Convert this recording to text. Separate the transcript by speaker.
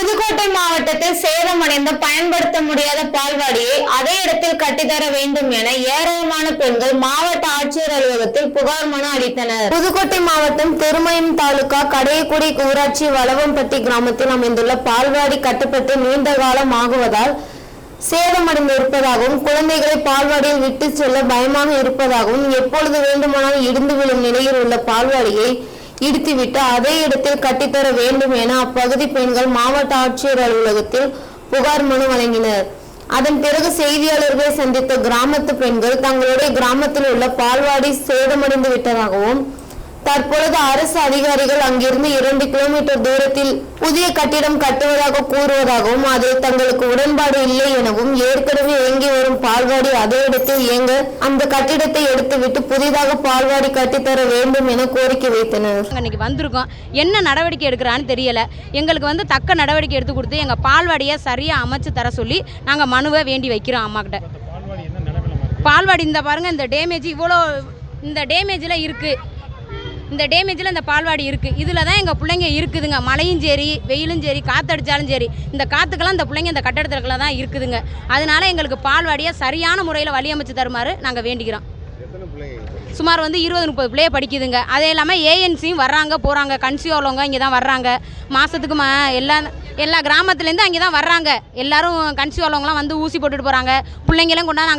Speaker 1: புதுக்கோட்டை மாவட்டத்தில் சேதமடைந்த பயன்படுத்த முடியாத பால்வாடியை அதே இடத்தில் கட்டித்தர வேண்டும் என ஏராளமான பெண்கள் மாவட்ட ஆட்சியர் அலுவலகத்தில் புகார் மனு அளித்தனர். புதுக்கோட்டை மாவட்டம் திருமயம் தாலுகா கடையக்குடி ஊராட்சி வளவம்பட்டி கிராமத்தில் அமைந்துள்ள பால்வாடி கட்டப்பட்டு நீண்ட காலம் ஆகுவதால் சேதமடைந்து இருப்பதாகவும் குழந்தைகளை பால்வாடியில் விட்டு செல்ல பயமாக இருப்பதாகவும் எப்பொழுது வேண்டுமானாலும் இடிந்து விழும் நிலையில் உள்ள பால்வாடியை இடித்துவிட்டு அதே இடத்தில் கட்டித்தர வேண்டும் என அப்பகுதி பெண்கள் மாவட்ட ஆட்சியர் அலுவலகத்தில் புகார் மனு வழங்கினர். அதன் பிறகு செய்தியாளர்களை சந்தித்த கிராமத்து பெண்கள் தங்களுடைய கிராமத்தில் உள்ள பால்வாடி சேதமடைந்து விட்டதாகவும் தற்பொழுது அரசு அதிகாரிகள் அங்கிருந்து இரண்டு கிலோமீட்டர் தூரத்தில் புதிய கட்டிடம் கட்டுவதாக கூறுவதாகவும் அதில் தங்களுக்கு உடன்பாடு இல்லை எனவும் ஏற்கனவே இயங்கி வரும் பால்வாடி அதே இடத்தில் இயங்க அந்த கட்டிடத்தை எடுத்துவிட்டு புதிதாக பால்வாடி கட்டித்தர வேண்டும் என கோரிக்கை வைத்தனர்.
Speaker 2: இன்னைக்கு வந்திருக்கோம். என்ன நடவடிக்கை எடுக்கிறான்னு தெரியல. எங்களுக்கு வந்து தக்க நடவடிக்கை எடுத்து கொடுத்து எங்கள் பால்வாடியை சரியாக அமைச்சு தர சொல்லி நாங்கள் மனுவை வேண்டி வைக்கிறோம்
Speaker 3: நிலமையில இருக்கு?
Speaker 2: பால்வாடி இந்த பாருங்கள் இந்த டேமேஜ் இவ்வளோ இந்த டேமேஜில் இருக்குது இந்த டேமேஜில் இந்த பால்வாடி இருக்குது இதில் தான் எங்கள் பிள்ளைங்க இருக்குதுங்க. மழையும் சரி வெயிலும் சரி காற்றடிச்சாலும் சரி. இந்த காற்றுக்கெல்லாம் இந்த பிள்ளைங்க இந்த கட்டடத்துல தான் இருக்குதுங்க. அதனால எங்களுக்கு பால்வாடியை சரியான முறையில் வழியமைச்சு தருமாறு நாங்கள் வேண்டிக்கிறோம். சுமார் வந்து இருபது முப்பது பிள்ளைய படிக்குதுங்க. அதே இல்லாமல் ஏஎன்சியும் வர்றாங்க போகிறாங்க கன்சியூ உள்ளவங்க இங்கே தான் வர்றாங்க. மாதத்துக்கு மா எல்லா எல்லா கிராமத்துலேருந்து அங்கே தான் வர்றாங்க. எல்லாரும் கன்சியூ உள்ளவங்களாம் வந்து ஊசி போட்டுட்டு போகிறாங்க பிள்ளைங்களாம் கொண்டாந்து நாங்கள்